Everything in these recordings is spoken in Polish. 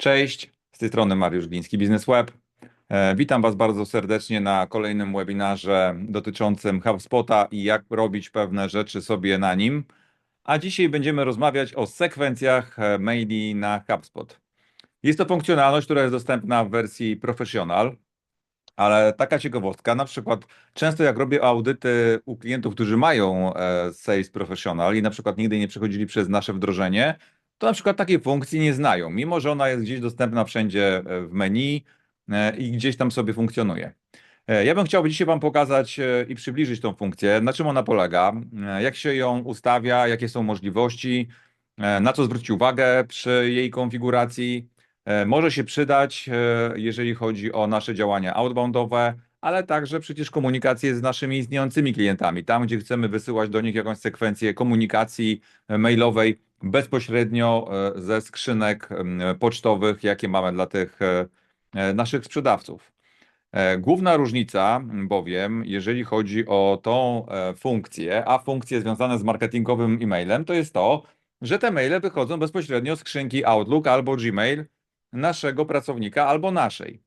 Cześć, z tej strony Mariusz Gliński, Biznes Web. E, Witam Was bardzo serdecznie na kolejnym webinarze dotyczącym HubSpota i jak robić pewne rzeczy sobie na nim. A dzisiaj będziemy rozmawiać o sekwencjach e, maili na HubSpot. Jest to funkcjonalność, która jest dostępna w wersji Professional, ale taka ciekawostka, na przykład często jak robię audyty u klientów, którzy mają e, Sales Professional i na przykład nigdy nie przechodzili przez nasze wdrożenie, to na przykład takiej funkcji nie znają, mimo że ona jest gdzieś dostępna wszędzie e, w menu e, i gdzieś tam sobie funkcjonuje. E, Ja bym chciał dzisiaj Wam pokazać i przybliżyć tą funkcję, na czym ona polega, jak się ją ustawia, jakie są możliwości, na co zwrócić uwagę przy jej konfiguracji. Może się przydać, jeżeli chodzi o nasze działania outboundowe, ale także przecież komunikację z naszymi istniejącymi klientami, tam gdzie chcemy wysyłać do nich jakąś sekwencję komunikacji mailowej bezpośrednio e, ze skrzynek pocztowych, jakie mamy dla tych e, e, naszych sprzedawców. Główna różnica bowiem, jeżeli chodzi o tą funkcję, a funkcje związane z marketingowym e-mailem, to jest to, że te maile wychodzą bezpośrednio z skrzynki Outlook albo Gmail naszego pracownika albo naszej.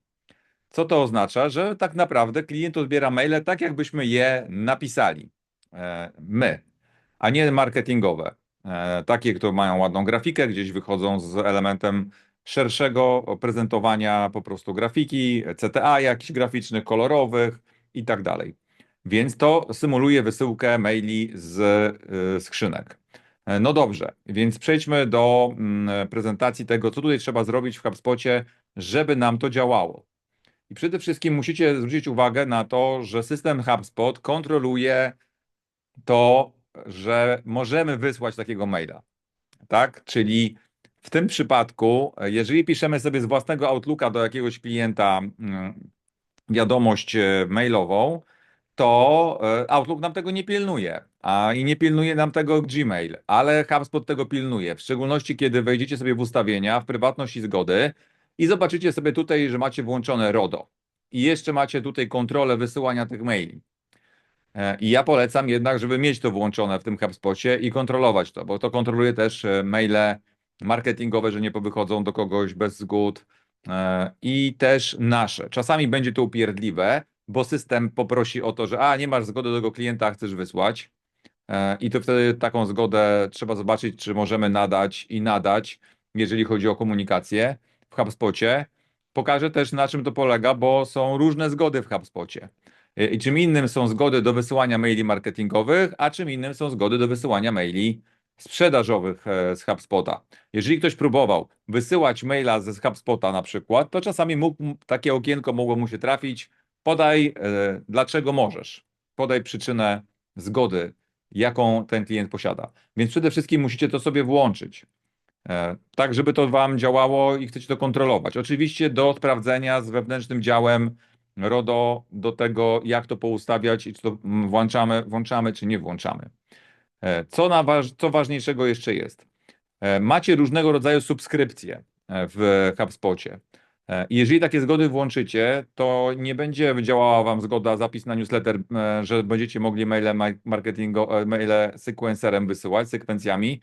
Co to oznacza? Że tak naprawdę klient odbiera maile tak, jakbyśmy je napisali my, a nie marketingowe. E, Takie, które mają ładną grafikę, gdzieś wychodzą z elementem szerszego prezentowania po prostu grafiki, CTA jakichś graficznych, kolorowych i tak dalej. Więc to symuluje wysyłkę maili z y, skrzynek. E, No dobrze, więc przejdźmy do mm, prezentacji tego, co tutaj trzeba zrobić w HubSpocie, żeby nam to działało. I przede wszystkim musicie zwrócić uwagę na to, że system HubSpot kontroluje to, że możemy wysłać takiego maila. Tak? Czyli w tym przypadku, jeżeli piszemy sobie z własnego Outlooka do jakiegoś klienta mm, wiadomość e, mailową, to e, Outlook nam tego nie pilnuje, a i nie pilnuje nam tego Gmail, ale HubSpot tego pilnuje, w szczególności kiedy wejdziecie sobie w ustawienia, w prywatność i zgody i zobaczycie sobie tutaj, że macie włączone RODO i jeszcze macie tutaj kontrolę wysyłania tych maili. E, I ja polecam jednak, żeby mieć to włączone w tym HubSpocie i kontrolować to, bo to kontroluje też e, maile marketingowe, że nie powychodzą do kogoś bez zgód e, i też nasze. Czasami będzie to upierdliwe, bo system poprosi o to, że a nie masz zgody do tego klienta, chcesz wysłać. I to wtedy taką zgodę trzeba zobaczyć, czy możemy nadać i nadać, jeżeli chodzi o komunikację w HubSpocie. Pokażę też na czym to polega, bo są różne zgody w HubSpocie. E, I czym innym są zgody do wysyłania maili marketingowych, a czym innym są zgody do wysyłania maili sprzedażowych e, z HubSpota. Jeżeli ktoś próbował wysyłać maila ze HubSpota na przykład, to czasami mógł, takie okienko mogło mu się trafić. Podaj, e, dlaczego możesz. Podaj przyczynę zgody, jaką ten klient posiada. Więc przede wszystkim musicie to sobie włączyć. Tak, żeby to Wam działało i chcecie to kontrolować. Oczywiście do sprawdzenia z wewnętrznym działem RODO, do tego, jak to poustawiać i czy to włączamy, włączamy, czy nie włączamy. E, Co, na co ważniejszego jeszcze jest? E, Macie różnego rodzaju subskrypcje e, w HubSpocie. Jeżeli takie zgody włączycie, to nie będzie działała Wam zgoda, zapis na newsletter, że będziecie mogli maile ma- marketingo, maile sekwencerem wysyłać, sekwencjami.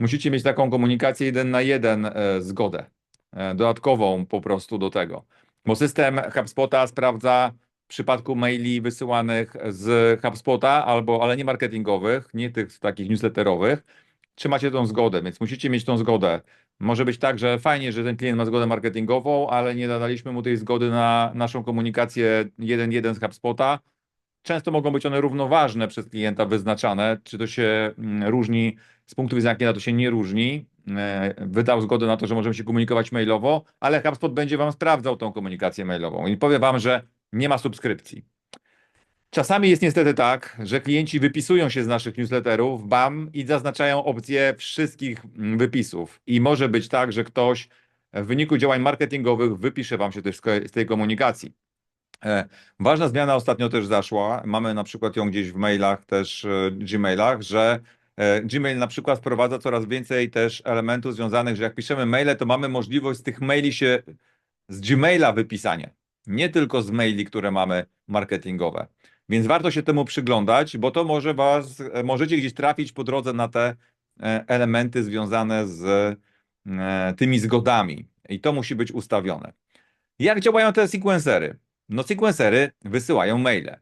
Musicie mieć taką komunikację jeden na jeden zgodę, dodatkową po prostu do tego. Bo system HubSpota sprawdza w przypadku maili wysyłanych z HubSpota, albo, ale nie marketingowych, nie tych takich newsletterowych, czy macie tą zgodę, więc musicie mieć tą zgodę. Może być tak, że fajnie, że ten klient ma zgodę marketingową, ale nie nadaliśmy mu tej zgody na naszą komunikację 1.1 z HubSpota. Często mogą być one równoważne przez klienta wyznaczane. Czy to się mm, różni z punktu widzenia klienta, to się nie różni. E, Wydał zgodę na to, że możemy się komunikować mailowo, ale HubSpot będzie Wam sprawdzał tą komunikację mailową i powie Wam, że nie ma subskrypcji. Czasami jest niestety tak, że klienci wypisują się z naszych newsletterów, bam, i zaznaczają opcję wszystkich mm, wypisów. I może być tak, że ktoś w wyniku działań marketingowych wypisze Wam się też z tej komunikacji. E, Ważna zmiana ostatnio też zaszła. Mamy na przykład ją gdzieś w mailach, też e, Gmailach, że Gmail na przykład wprowadza coraz więcej też elementów związanych, że jak piszemy maile, to mamy możliwość z tych maili się z Gmaila wypisania. Nie tylko z maili, które mamy marketingowe. Więc warto się temu przyglądać, bo to może was, e, możecie gdzieś trafić po drodze na te e, elementy związane z e, tymi zgodami. i to musi być ustawione. Jak działają te sequencery? No sequencery wysyłają maile.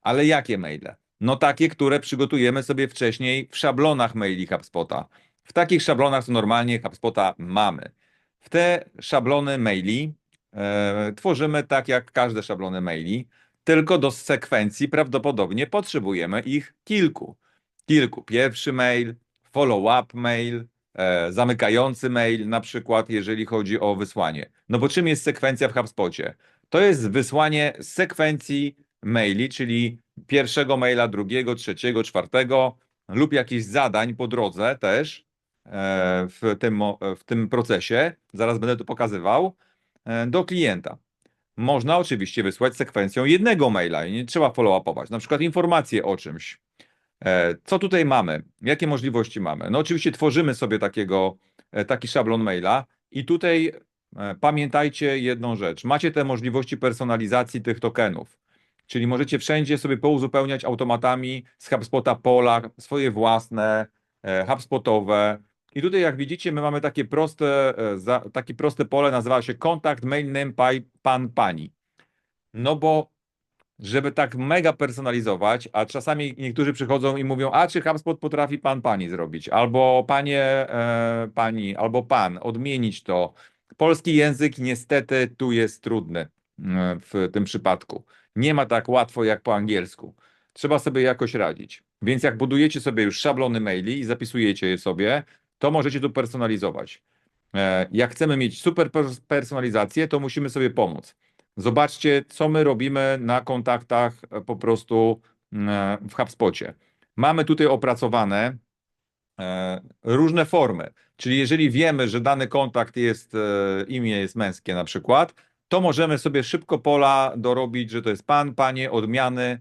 Ale jakie maile? No takie, które przygotujemy sobie wcześniej w szablonach maili HubSpota. W takich szablonach, co normalnie HubSpota mamy. W te szablony maili e, tworzymy tak jak każde szablony maili, tylko do sekwencji prawdopodobnie potrzebujemy ich kilku. Kilku. Pierwszy mail, follow-up mail, e, zamykający mail, na przykład, jeżeli chodzi o wysłanie. No bo czym jest sekwencja w HubSpocie? To jest wysłanie sekwencji maili, czyli pierwszego maila, drugiego, trzeciego, czwartego lub jakichś zadań po drodze też e, w tym, w tym procesie. Zaraz będę to pokazywał e, do klienta. Można oczywiście wysłać sekwencją jednego maila i nie trzeba follow-upować, na przykład informacje o czymś. E, Co tutaj mamy? Jakie możliwości mamy? No oczywiście tworzymy sobie takiego, taki szablon maila i tutaj pamiętajcie jedną rzecz. Macie te możliwości personalizacji tych tokenów, czyli możecie wszędzie sobie pouzupełniać automatami z HubSpota pola, swoje własne, e, HubSpotowe. I tutaj jak widzicie, my mamy takie proste, e, takie proste pole, nazywa się kontakt mail name pan pani. No bo żeby tak mega personalizować, a czasami niektórzy przychodzą i mówią, a czy HubSpot potrafi pan pani zrobić, albo panie e, pani, albo pan, odmienić to. Polski język niestety tu jest trudny e, w tym przypadku. Nie ma tak łatwo jak po angielsku. Trzeba sobie jakoś radzić. Więc jak budujecie sobie już szablony maili i zapisujecie je sobie, to możecie tu personalizować. E, Jak chcemy mieć super pers- personalizację, to musimy sobie pomóc. Zobaczcie, co my robimy na kontaktach e, po prostu e, w HubSpocie. Mamy tutaj opracowane różne formy. Czyli jeżeli wiemy, że dany kontakt jest, imię jest męskie na przykład, to możemy sobie szybko pola dorobić, że to jest pan, panie, odmiany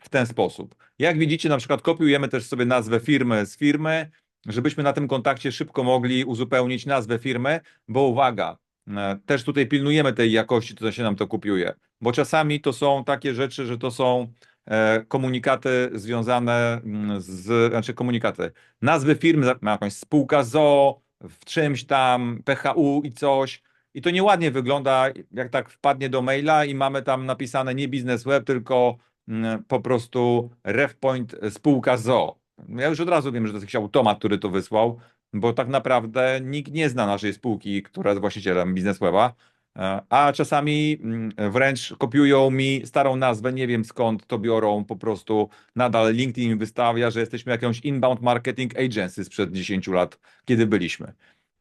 w ten sposób. Jak widzicie, na przykład kopiujemy też sobie nazwę firmy z firmy, żebyśmy na tym kontakcie szybko mogli uzupełnić nazwę firmy, bo uwaga, e, też tutaj pilnujemy tej jakości, co się nam to kopiuje, bo czasami to są takie rzeczy, że to są e, komunikaty związane mm, z, znaczy komunikaty, nazwy ma jakąś spółka ZO, w czymś tam, PHU i coś. I to nieładnie wygląda, jak tak wpadnie do maila i mamy tam napisane nie biznes web, tylko mm, po prostu RefPoint spółka ZO. Ja już od razu wiem, że to jest jakiś automat, który to wysłał, bo tak naprawdę nikt nie zna naszej spółki, która jest właścicielem biznesweba, e, a czasami mm, wręcz kopiują mi starą nazwę, nie wiem skąd to biorą, po prostu nadal LinkedIn wystawia, że jesteśmy jakąś inbound marketing agency sprzed 10 lat, kiedy byliśmy.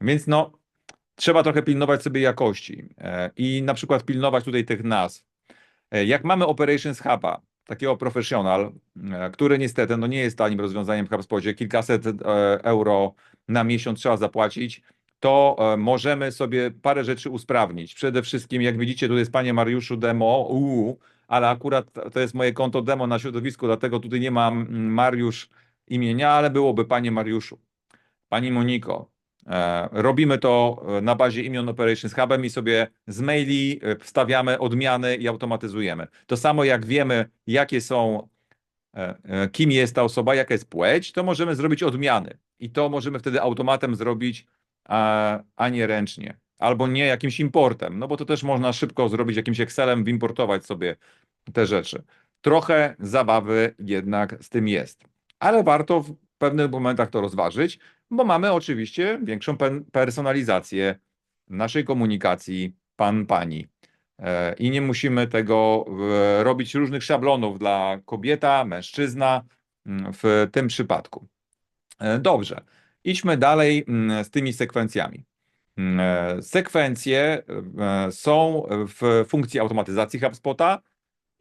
Więc no, trzeba trochę pilnować sobie jakości e, i na przykład pilnować tutaj tych nazw. E, Jak mamy Operations Huba, takiego professional, e, który niestety no nie jest tanim rozwiązaniem w HubSpocie, kilkaset euro na miesiąc trzeba zapłacić, to możemy sobie parę rzeczy usprawnić. Przede wszystkim, jak widzicie, tu jest Panie Mariuszu demo, uu, ale akurat to jest moje konto demo na środowisku, dlatego tutaj nie mam mm, Mariusz imienia, ale byłoby Panie Mariuszu. Pani Moniko, robimy to e, na bazie imion Operations Hubem i sobie z maili e, wstawiamy odmiany i automatyzujemy. To samo jak wiemy, jakie są, e, e, kim jest ta osoba, jaka jest płeć, to możemy zrobić odmiany. I to możemy wtedy automatem zrobić, a, nie ręcznie. Albo nie jakimś importem, no bo to też można szybko zrobić jakimś Excelem, wyimportować sobie te rzeczy. Trochę zabawy jednak z tym jest, ale warto pewnych momentach to rozważyć, bo mamy oczywiście większą personalizację naszej komunikacji pan, pani. E, I nie musimy tego e, robić różnych szablonów dla kobieta, mężczyzna mm, w tym przypadku. E, Dobrze, idźmy dalej mm, z tymi sekwencjami. Mm, Sekwencje są w funkcji automatyzacji HubSpota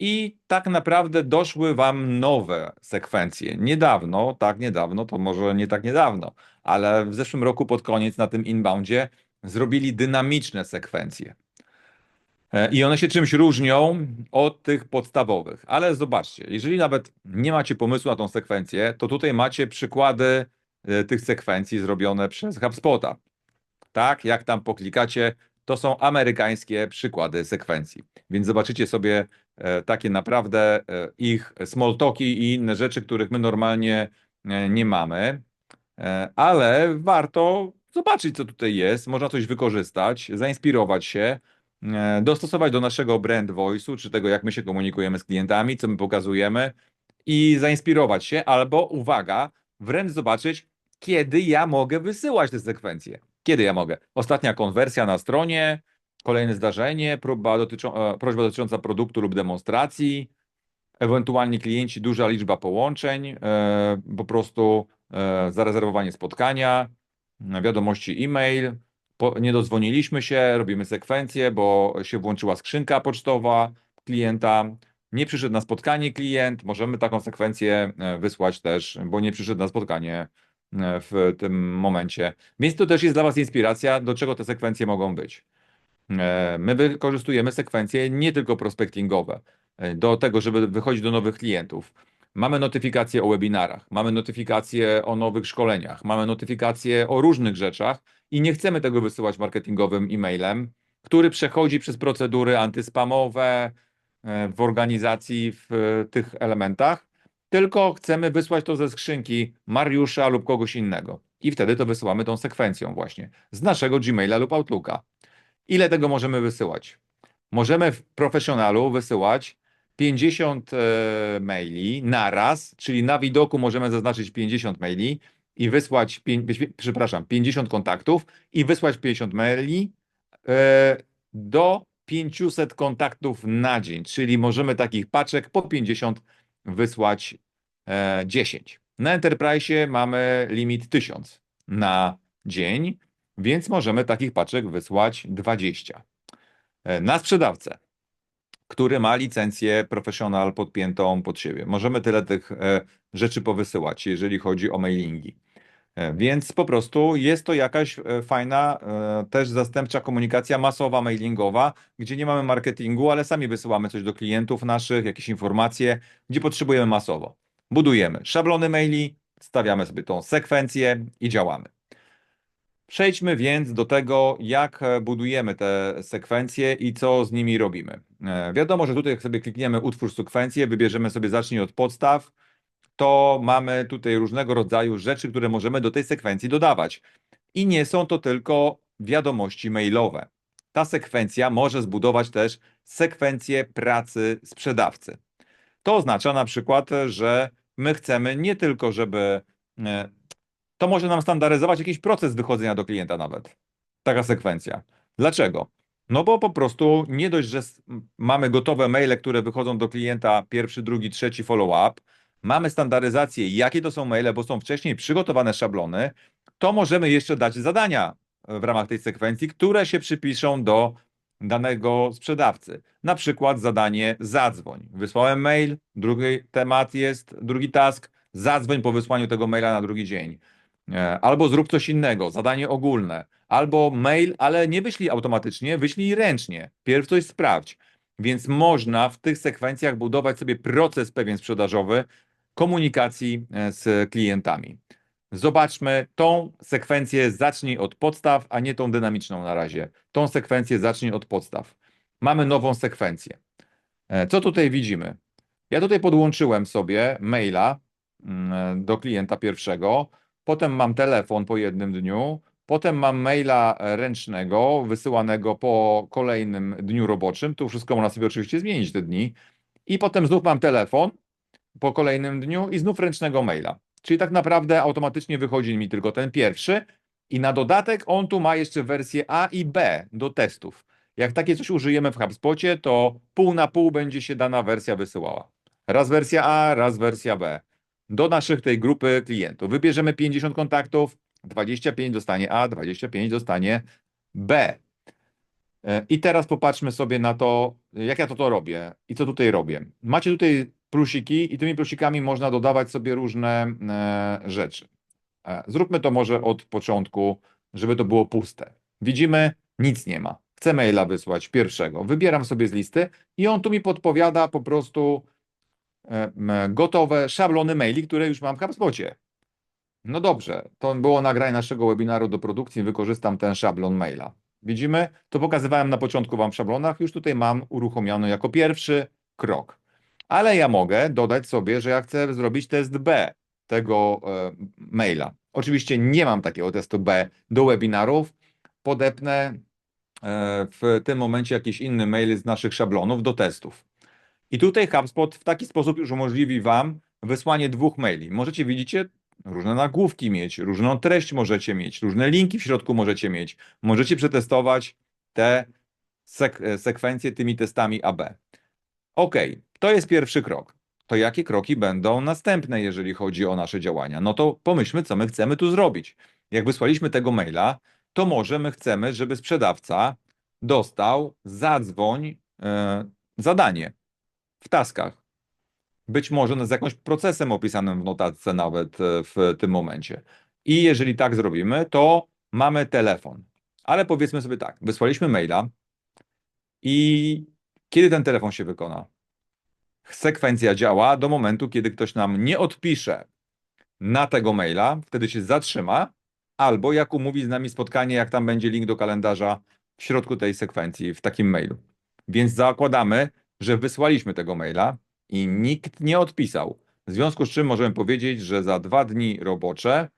i tak naprawdę doszły Wam nowe sekwencje. Niedawno, tak niedawno, to może nie tak niedawno, ale w zeszłym roku pod koniec na tym inboundzie zrobili dynamiczne sekwencje. E, I one się czymś różnią od tych podstawowych. Ale zobaczcie, jeżeli nawet nie macie pomysłu na tą sekwencję, to tutaj macie przykłady e, tych sekwencji zrobione przez HubSpota. Tak, jak tam poklikacie, to są amerykańskie przykłady sekwencji. Więc zobaczycie sobie takie naprawdę e, ich small i inne rzeczy, których my normalnie e, nie mamy. E, Ale warto zobaczyć, co tutaj jest, można coś wykorzystać, zainspirować się, e, dostosować do naszego brand voice'u, czy tego, jak my się komunikujemy z klientami, co my pokazujemy i zainspirować się, albo uwaga, wręcz zobaczyć, kiedy ja mogę wysyłać te sekwencje. Kiedy ja mogę? Ostatnia konwersja na stronie, kolejne zdarzenie, próba dotyczą, e, prośba dotycząca produktu lub demonstracji, ewentualnie klienci, duża liczba połączeń, e, po prostu e, zarezerwowanie spotkania, wiadomości e-mail, nie dodzwoniliśmy się, robimy sekwencję, bo się włączyła skrzynka pocztowa klienta, nie przyszedł na spotkanie klient, możemy taką sekwencję wysłać też, bo nie przyszedł na spotkanie w tym momencie. Więc to też jest dla Was inspiracja, do czego te sekwencje mogą być. E, My wykorzystujemy sekwencje nie tylko prospectingowe, do tego, żeby wychodzić do nowych klientów. Mamy notyfikacje o webinarach, mamy notyfikacje o nowych szkoleniach, mamy notyfikacje o różnych rzeczach i nie chcemy tego wysyłać marketingowym e-mailem, który przechodzi przez procedury antyspamowe e, w organizacji w e, tych elementach, tylko chcemy wysłać to ze skrzynki Mariusza lub kogoś innego. I wtedy to wysyłamy tą sekwencją właśnie z naszego Gmaila lub Outlooka. Ile tego możemy wysyłać? Możemy w profesjonalu wysyłać 50 e, maili naraz, czyli na widoku możemy zaznaczyć 50 maili i wysłać, przepraszam, 50 kontaktów i wysłać 50 maili e, do 500 kontaktów na dzień, czyli możemy takich paczek po 50 wysłać e, 10. Na Enterprise mamy limit 1000 na dzień, więc możemy takich paczek wysłać 20. E, Na sprzedawcę który ma licencję profesjonal podpiętą pod siebie. Możemy tyle tych e, rzeczy powysyłać, jeżeli chodzi o mailingi. E, Więc po prostu jest to jakaś fajna, też zastępcza komunikacja masowa, mailingowa, gdzie nie mamy marketingu, ale sami wysyłamy coś do klientów naszych, jakieś informacje, gdzie potrzebujemy masowo. Budujemy szablony maili, stawiamy sobie tą sekwencję i działamy. Przejdźmy więc do tego, jak e, budujemy te sekwencje i co z nimi robimy. E, Wiadomo, że tutaj jak sobie klikniemy utwórz sekwencję, wybierzemy sobie zacznij od podstaw, to mamy tutaj różnego rodzaju rzeczy, które możemy do tej sekwencji dodawać. I nie są to tylko wiadomości mailowe. Ta sekwencja może zbudować też sekwencję pracy sprzedawcy. To oznacza na przykład, że my chcemy nie tylko, żeby e, to może nam standaryzować jakiś proces wychodzenia do klienta nawet. Taka sekwencja. Dlaczego? No bo po prostu nie dość, że mamy gotowe maile, które wychodzą do klienta pierwszy, drugi, trzeci follow-up, mamy standaryzację, jakie to są maile, bo są wcześniej przygotowane szablony, to możemy jeszcze dać zadania e, w ramach tej sekwencji, które się przypiszą do danego sprzedawcy. Na przykład zadanie zadzwoń. Wysłałem mail, drugi temat jest, drugi task, zadzwoń po wysłaniu tego maila na drugi dzień. E, Albo zrób coś innego, zadanie ogólne, albo mail, ale nie wyślij automatycznie, wyślij ręcznie. Pierw coś sprawdź. Więc można w tych sekwencjach budować sobie proces pewien sprzedażowy komunikacji e, z klientami. Zobaczmy tą sekwencję, zacznij od podstaw, a nie tą dynamiczną na razie. Tą sekwencję zacznij od podstaw. Mamy nową sekwencję. E, Co tutaj widzimy? Ja tutaj podłączyłem sobie maila mm, do klienta pierwszego, potem mam telefon po jednym dniu, potem mam maila ręcznego wysyłanego po kolejnym dniu roboczym. Tu wszystko można sobie oczywiście zmienić te dni. I potem znów mam telefon po kolejnym dniu i znów ręcznego maila. Czyli tak naprawdę automatycznie wychodzi mi tylko ten pierwszy i na dodatek on tu ma jeszcze wersję A i B do testów. Jak takie coś użyjemy w HubSpocie, to pół na pół będzie się dana wersja wysyłała. Raz wersja A, raz wersja B. Do naszych tej grupy klientów. Wybierzemy 50 kontaktów, 25 dostanie A, 25 dostanie B. E, I teraz popatrzmy sobie na to, jak ja to, to robię i co tutaj robię. Macie tutaj plusiki i tymi plusikami można dodawać sobie różne e, rzeczy. E, Zróbmy to może od początku, żeby to było puste. Widzimy, nic nie ma. Chcę maila wysłać pierwszego. Wybieram sobie z listy i on tu mi podpowiada po prostu gotowe szablony maili, które już mam w HubSpocie. No dobrze, to było nagranie naszego webinaru do produkcji, wykorzystam ten szablon maila. Widzimy? To pokazywałem na początku Wam w szablonach, już tutaj mam uruchomiony jako pierwszy krok. Ale ja mogę dodać sobie, że ja chcę zrobić test B tego maila. Oczywiście nie mam takiego testu B do webinarów. Podepnę e, w tym momencie jakiś inny mail z naszych szablonów do testów. I tutaj HubSpot w taki sposób już umożliwi Wam wysłanie dwóch maili. Możecie, widzicie, różne nagłówki mieć, różną treść możecie mieć, różne linki w środku możecie mieć. Możecie przetestować te sek sekwencje tymi testami AB. OK, to jest pierwszy krok. To jakie kroki będą następne, jeżeli chodzi o nasze działania? No to pomyślmy, co my chcemy tu zrobić. Jak wysłaliśmy tego maila, to może my chcemy, żeby sprzedawca dostał zadzwoń e, zadanie w taskach. Być może z jakimś procesem opisanym w notatce nawet e, w tym momencie. I jeżeli tak zrobimy, to mamy telefon. Ale powiedzmy sobie tak, wysłaliśmy maila i kiedy ten telefon się wykona? Sekwencja działa do momentu, kiedy ktoś nam nie odpisze na tego maila, wtedy się zatrzyma, albo jak umówi z nami spotkanie, jak tam będzie link do kalendarza w środku tej sekwencji, w takim mailu. Więc zakładamy, że wysłaliśmy tego maila i nikt nie odpisał. W związku z czym możemy powiedzieć, że za dwa dni robocze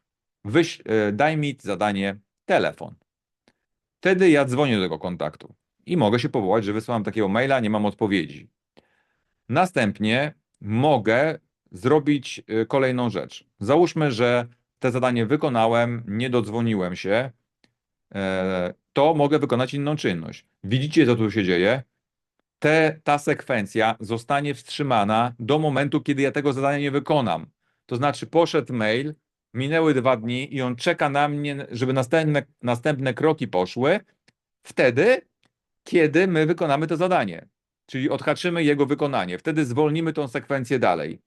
wyś, e, daj mi zadanie telefon. Wtedy ja dzwonię do tego kontaktu i mogę się powołać, że wysłałem takiego maila, nie mam odpowiedzi. Następnie mogę zrobić y, kolejną rzecz. Załóżmy, że te zadanie wykonałem, nie dodzwoniłem się, e, to mogę wykonać inną czynność. Widzicie, co tu się dzieje? Te, ta sekwencja zostanie wstrzymana do momentu, kiedy ja tego zadania nie wykonam. To znaczy, poszedł mail, minęły dwa dni i on czeka na mnie, żeby następne, następne kroki poszły. Wtedy, kiedy my wykonamy to zadanie. Czyli odhaczymy jego wykonanie. Wtedy zwolnimy tą sekwencję dalej.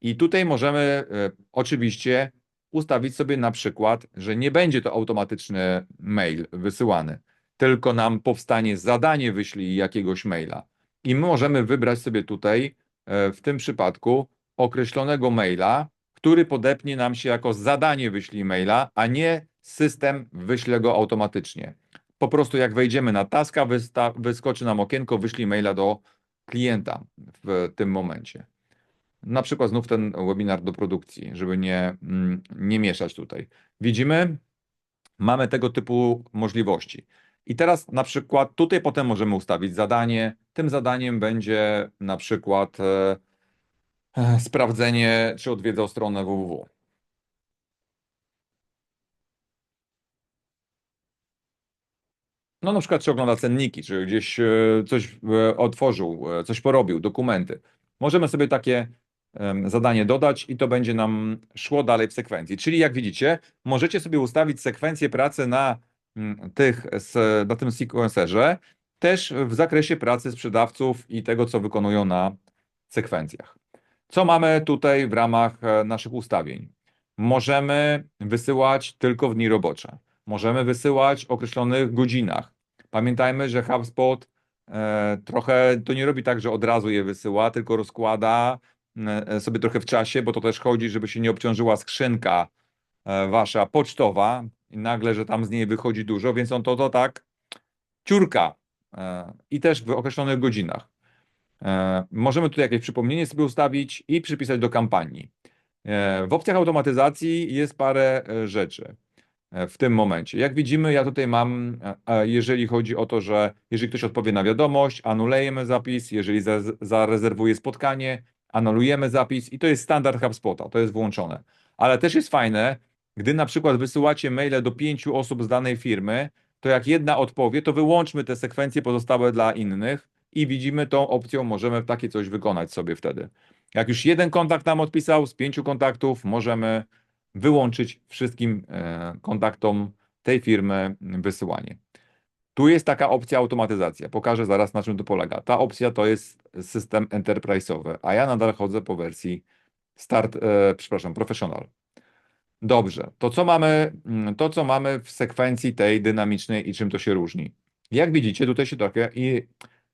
I tutaj możemy e, oczywiście ustawić sobie na przykład, że nie będzie to automatyczny mail wysyłany, tylko nam powstanie zadanie wyślij jakiegoś maila. I my możemy wybrać sobie tutaj e, w tym przypadku określonego maila, który podepnie nam się jako zadanie wyślij maila, a nie system wyśle go automatycznie po prostu jak wejdziemy na taska, wyskoczy nam okienko, wyślij maila do klienta w tym momencie. Na przykład znów ten webinar do produkcji, żeby nie, mm, nie mieszać tutaj. Widzimy, mamy tego typu możliwości. I teraz na przykład tutaj potem możemy ustawić zadanie. Tym zadaniem będzie na przykład e, e, sprawdzenie, czy odwiedzał stronę www. No na przykład czy ogląda cenniki, czy gdzieś e, coś otworzył, coś porobił, dokumenty. Możemy sobie takie zadanie dodać i to będzie nam szło dalej w sekwencji. Czyli jak widzicie, możecie sobie ustawić sekwencję pracy na tych, na tym sequencerze, też w zakresie pracy sprzedawców i tego, co wykonują na sekwencjach. Co mamy tutaj w ramach naszych ustawień? Możemy wysyłać tylko w dni robocze. Możemy wysyłać w określonych godzinach. Pamiętajmy, że HubSpot e, trochę to nie robi tak, że od razu je wysyła, tylko rozkłada e, sobie trochę w czasie, bo to też chodzi, żeby się nie obciążyła skrzynka e, wasza pocztowa i nagle, że tam z niej wychodzi dużo, więc on to, to tak ciurka e, i też w określonych godzinach. E, możemy tutaj jakieś przypomnienie sobie ustawić i przypisać do kampanii. E, w opcjach automatyzacji jest parę rzeczy. W tym momencie. Jak widzimy, ja tutaj mam, jeżeli chodzi o to, że jeżeli ktoś odpowie na wiadomość, anulujemy zapis, jeżeli zarezerwuje spotkanie, anulujemy zapis i to jest standard HubSpota, to jest włączone. Ale też jest fajne, gdy na przykład wysyłacie maile do pięciu osób z danej firmy, to jak jedna odpowie, to wyłączmy te sekwencje pozostałe dla innych i widzimy tą opcją, możemy takie coś wykonać sobie wtedy. Jak już jeden kontakt nam odpisał z pięciu kontaktów, możemy wyłączyć wszystkim e, kontaktom tej firmy wysyłanie. Tu jest taka opcja automatyzacja. Pokażę zaraz na czym to polega. Ta opcja to jest system enterprise'owy, a ja nadal chodzę po wersji start, e, przepraszam, professional. Dobrze, to co mamy, mm, to co mamy w sekwencji tej dynamicznej i czym to się różni? Jak widzicie, tutaj się trochę i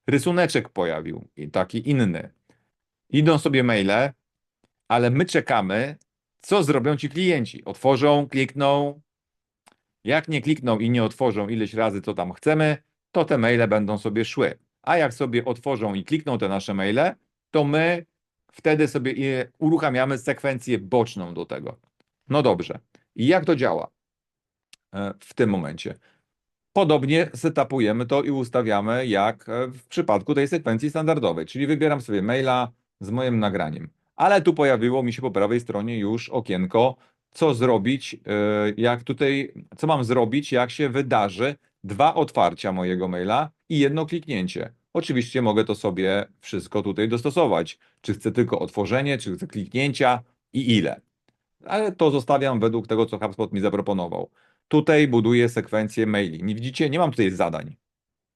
rysuneczek pojawił, i taki inny. Idą sobie maile, ale my czekamy co zrobią ci klienci? Otworzą, klikną. Jak nie klikną i nie otworzą ileś razy, co tam chcemy, to te maile będą sobie szły. A jak sobie otworzą i klikną te nasze maile, to my wtedy sobie uruchamiamy sekwencję boczną do tego. No dobrze. I jak to działa e, w tym momencie? Podobnie setupujemy to i ustawiamy jak e, w przypadku tej sekwencji standardowej, czyli wybieram sobie maila z moim nagraniem. Ale tu pojawiło mi się po prawej stronie już okienko, co zrobić, e, jak tutaj, co mam zrobić, jak się wydarzy dwa otwarcia mojego maila i jedno kliknięcie. Oczywiście mogę to sobie wszystko tutaj dostosować. Czy chcę tylko otworzenie, czy chcę kliknięcia i ile. Ale to zostawiam według tego, co HubSpot mi zaproponował. Tutaj buduję sekwencję maili. Nie widzicie, nie mam tutaj zadań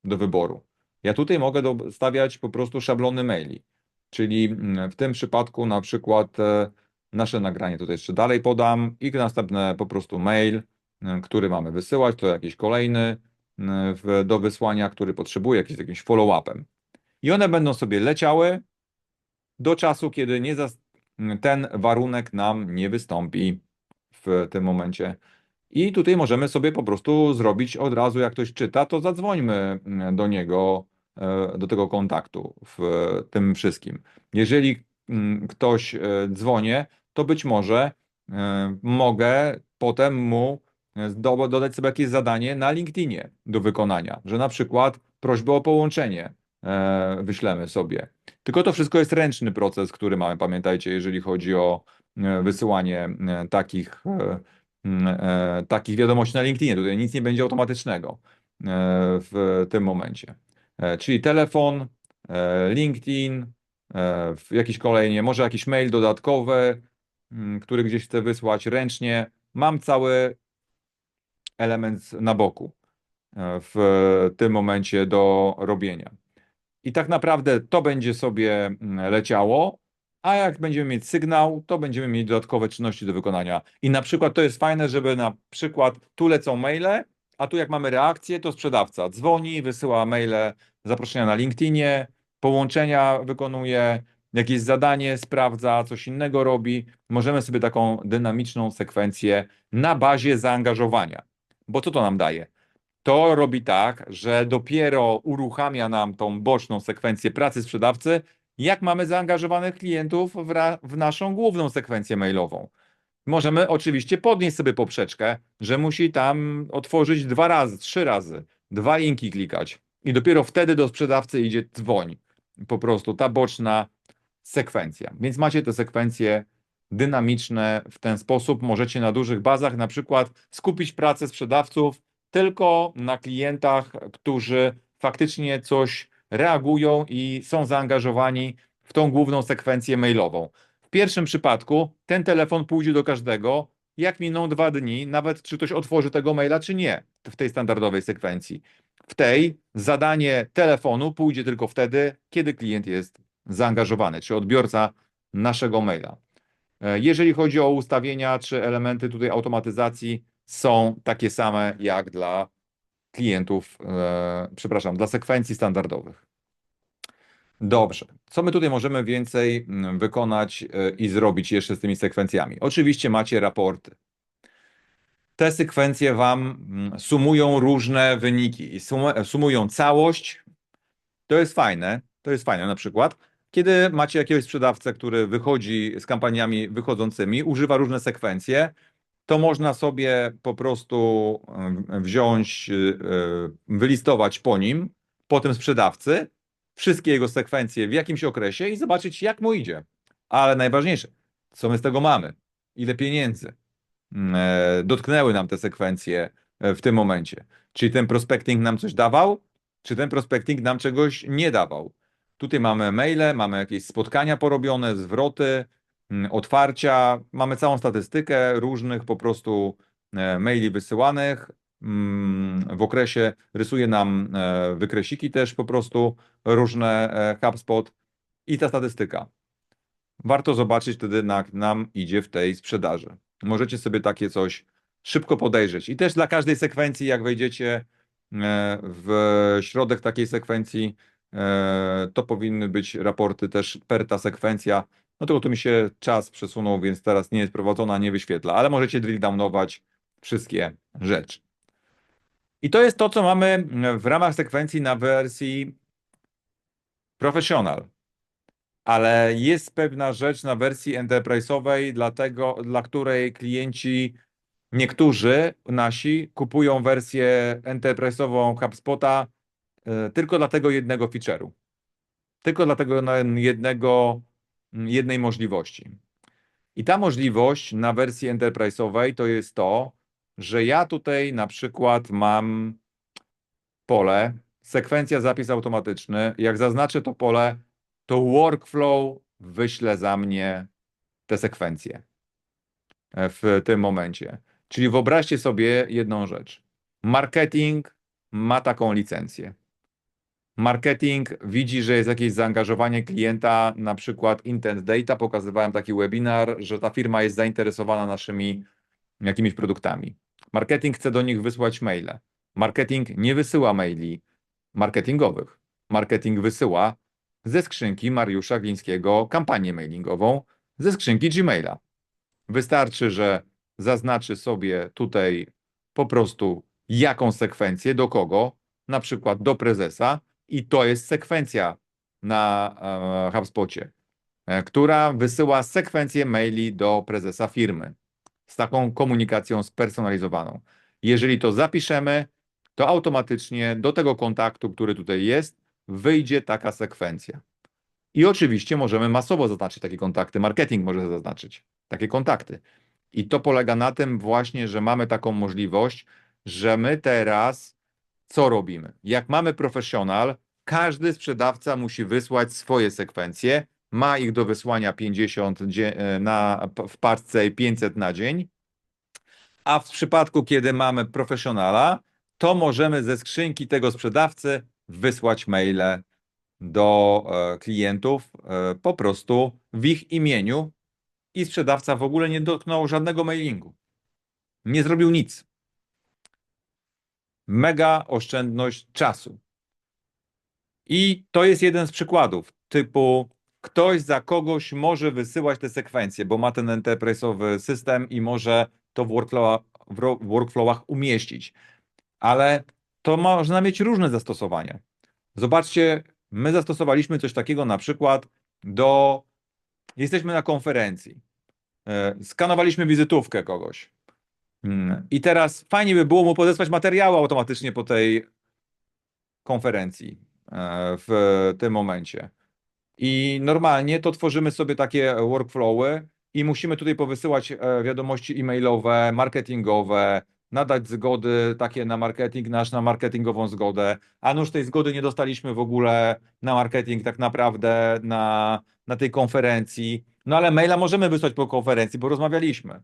do wyboru. Ja tutaj mogę dostawiać po prostu szablony maili. Czyli mm, w tym przypadku na przykład e, nasze nagranie tutaj jeszcze dalej podam i następne po prostu mail, e, który mamy wysyłać, to jakiś kolejny e, do wysłania, który potrzebuje jakiś, jakimś follow-upem. I one będą sobie leciały do czasu, kiedy nie ten warunek nam nie wystąpi w tym momencie. I tutaj możemy sobie po prostu zrobić od razu, jak ktoś czyta, to zadzwońmy mm, do niego, e, do tego kontaktu w tym wszystkim. Jeżeli mm, ktoś e, dzwonię, to być może e, mogę potem mu do- dodać sobie jakieś zadanie na LinkedInie do wykonania, że na przykład prośbę o połączenie wyślemy sobie. Tylko to wszystko jest ręczny proces, który mamy, pamiętajcie, jeżeli chodzi o wysyłanie takich Mm, e, takich wiadomości na LinkedInie. Tutaj nic nie będzie automatycznego e, w tym momencie. E, czyli telefon, LinkedIn, jakiś kolejnie, może jakiś mail dodatkowy, który gdzieś chcę wysłać ręcznie. Mam cały element na boku w tym momencie do robienia. I tak naprawdę to będzie sobie mm, leciało a jak będziemy mieć sygnał, to będziemy mieć dodatkowe czynności do wykonania. I na przykład to jest fajne, żeby na przykład tu lecą maile, a tu jak mamy reakcję, to sprzedawca dzwoni, wysyła maile, zaproszenia na LinkedInie, połączenia wykonuje, jakieś zadanie sprawdza, coś innego robi. Możemy sobie taką dynamiczną sekwencję na bazie zaangażowania. Bo co to nam daje? To robi tak, że dopiero uruchamia nam tą boczną sekwencję pracy sprzedawcy, jak mamy zaangażowanych klientów w, w naszą główną sekwencję mailową. Możemy oczywiście podnieść sobie poprzeczkę, że musi tam otworzyć dwa razy, trzy razy, dwa linki klikać i dopiero wtedy do sprzedawcy idzie dzwoń. Po prostu ta boczna sekwencja. Więc macie te sekwencje dynamiczne w ten sposób. Możecie na dużych bazach na przykład skupić pracę sprzedawców tylko na klientach, którzy faktycznie coś reagują i są zaangażowani w tą główną sekwencję mailową. W pierwszym przypadku ten telefon pójdzie do każdego, jak miną dwa dni, nawet czy ktoś otworzy tego maila, czy nie, w tej standardowej sekwencji. W tej zadanie telefonu pójdzie tylko wtedy, kiedy klient jest zaangażowany, czy odbiorca naszego maila. E, jeżeli chodzi o ustawienia czy elementy tutaj automatyzacji, są takie same jak dla klientów, e, przepraszam, dla sekwencji standardowych. Dobrze. Co my tutaj możemy więcej wykonać e, i zrobić jeszcze z tymi sekwencjami? Oczywiście macie raporty. Te sekwencje Wam sumują różne wyniki i sumują całość. To jest fajne. To jest fajne na przykład. Kiedy macie jakiegoś sprzedawcę, który wychodzi z kampaniami wychodzącymi, używa różne sekwencje, to można sobie po prostu wziąć, y, y, wylistować po nim, po tym sprzedawcy, wszystkie jego sekwencje w jakimś okresie i zobaczyć, jak mu idzie. Ale najważniejsze, co my z tego mamy? Ile pieniędzy mm, e, dotknęły nam te sekwencje e, w tym momencie? Czy ten prospecting nam coś dawał, czy ten prospecting nam czegoś nie dawał? Tutaj mamy maile, mamy jakieś spotkania porobione, zwroty, otwarcia. Mamy całą statystykę różnych po prostu e, maili wysyłanych. Mm, w okresie rysuje nam e, wykresiki też po prostu różne e, HubSpot i ta statystyka. Warto zobaczyć wtedy, jak nam idzie w tej sprzedaży. Możecie sobie takie coś szybko podejrzeć. I też dla każdej sekwencji, jak wejdziecie w środek takiej sekwencji, to powinny być raporty też per ta sekwencja, no tylko tu mi się czas przesunął, więc teraz nie jest prowadzona, nie wyświetla, ale możecie drill downować wszystkie rzeczy. I to jest to, co mamy w ramach sekwencji na wersji professional. Ale jest pewna rzecz na wersji enterprise'owej, dlatego, dla której klienci Niektórzy nasi kupują wersję enterprise'ową HubSpota e, tylko dla tego jednego feature'u. Tylko dla tego jednego, jednej możliwości. I ta możliwość na wersji enterprise'owej to jest to, że ja tutaj na przykład mam pole, sekwencja zapis automatyczny. Jak zaznaczę to pole, to workflow wyśle za mnie te sekwencje e, w tym momencie. Czyli wyobraźcie sobie jedną rzecz. Marketing ma taką licencję. Marketing widzi, że jest jakieś zaangażowanie klienta, na przykład Intent Data. Pokazywałem taki webinar, że ta firma jest zainteresowana naszymi jakimiś produktami. Marketing chce do nich wysłać maile. Marketing nie wysyła maili marketingowych. Marketing wysyła ze skrzynki Mariusza Glińskiego kampanię mailingową ze skrzynki Gmaila. Wystarczy, że zaznaczy sobie tutaj po prostu jaką sekwencję, do kogo, na przykład do prezesa i to jest sekwencja na e, HubSpocie, e, która wysyła sekwencję maili do prezesa firmy z taką komunikacją spersonalizowaną. Jeżeli to zapiszemy, to automatycznie do tego kontaktu, który tutaj jest, wyjdzie taka sekwencja. I oczywiście możemy masowo zaznaczyć takie kontakty, marketing może zaznaczyć takie kontakty. I to polega na tym właśnie, że mamy taką możliwość, że my teraz co robimy? Jak mamy profesjonal, każdy sprzedawca musi wysłać swoje sekwencje, ma ich do wysłania 50 dzie- e, na, w paczce i 500 na dzień, a w przypadku, kiedy mamy profesjonala, to możemy ze skrzynki tego sprzedawcy wysłać maile do e, klientów e, po prostu w ich imieniu i sprzedawca w ogóle nie dotknął żadnego mailingu. Nie zrobił nic. Mega oszczędność czasu. I to jest jeden z przykładów, typu ktoś za kogoś może wysyłać te sekwencje, bo ma ten enterprise'owy system i może to w, w workflowach umieścić. Ale to można mieć różne zastosowania. Zobaczcie, my zastosowaliśmy coś takiego na przykład do. Jesteśmy na konferencji. E, Skanowaliśmy wizytówkę kogoś. Mm, I teraz fajnie by było mu podesłać materiały automatycznie po tej konferencji e, w tym momencie. I normalnie to tworzymy sobie takie workflowy i musimy tutaj powysyłać e, wiadomości e-mailowe, marketingowe, nadać zgody takie na marketing nasz, na marketingową zgodę. A nuż tej zgody nie dostaliśmy w ogóle na marketing tak naprawdę na, na tej konferencji. No ale maila możemy wysłać po konferencji, bo rozmawialiśmy.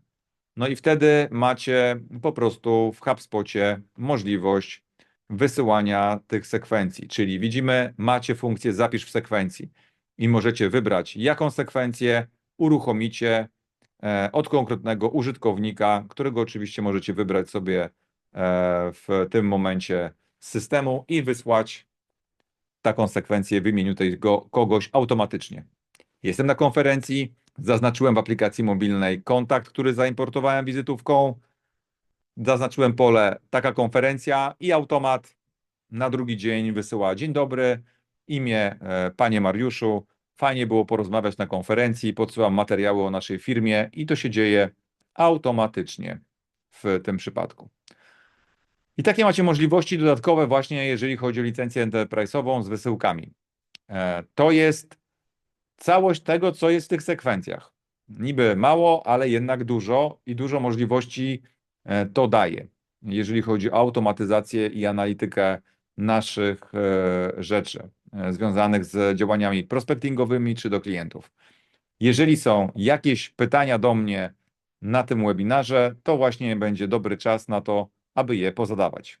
No i wtedy macie po prostu w HubSpocie możliwość wysyłania tych sekwencji, czyli widzimy, macie funkcję zapisz w sekwencji i możecie wybrać, jaką sekwencję uruchomicie e, od konkretnego użytkownika, którego oczywiście możecie wybrać sobie e, w tym momencie z systemu i wysłać taką sekwencję w imieniu tego kogoś automatycznie. Jestem na konferencji, zaznaczyłem w aplikacji mobilnej kontakt, który zaimportowałem wizytówką, zaznaczyłem pole taka konferencja i automat na drugi dzień wysyła dzień dobry, imię e, panie Mariuszu, fajnie było porozmawiać na konferencji, podsyłam materiały o naszej firmie i to się dzieje automatycznie w tym przypadku. I takie macie możliwości dodatkowe właśnie, jeżeli chodzi o licencję enterprise'ową z wysyłkami. E, To jest całość tego, co jest w tych sekwencjach. Niby mało, ale jednak dużo i dużo możliwości e, to daje, jeżeli chodzi o automatyzację i analitykę naszych e, rzeczy e, związanych z działaniami prospectingowymi czy do klientów. Jeżeli są jakieś pytania do mnie na tym webinarze, to właśnie będzie dobry czas na to, aby je pozadawać.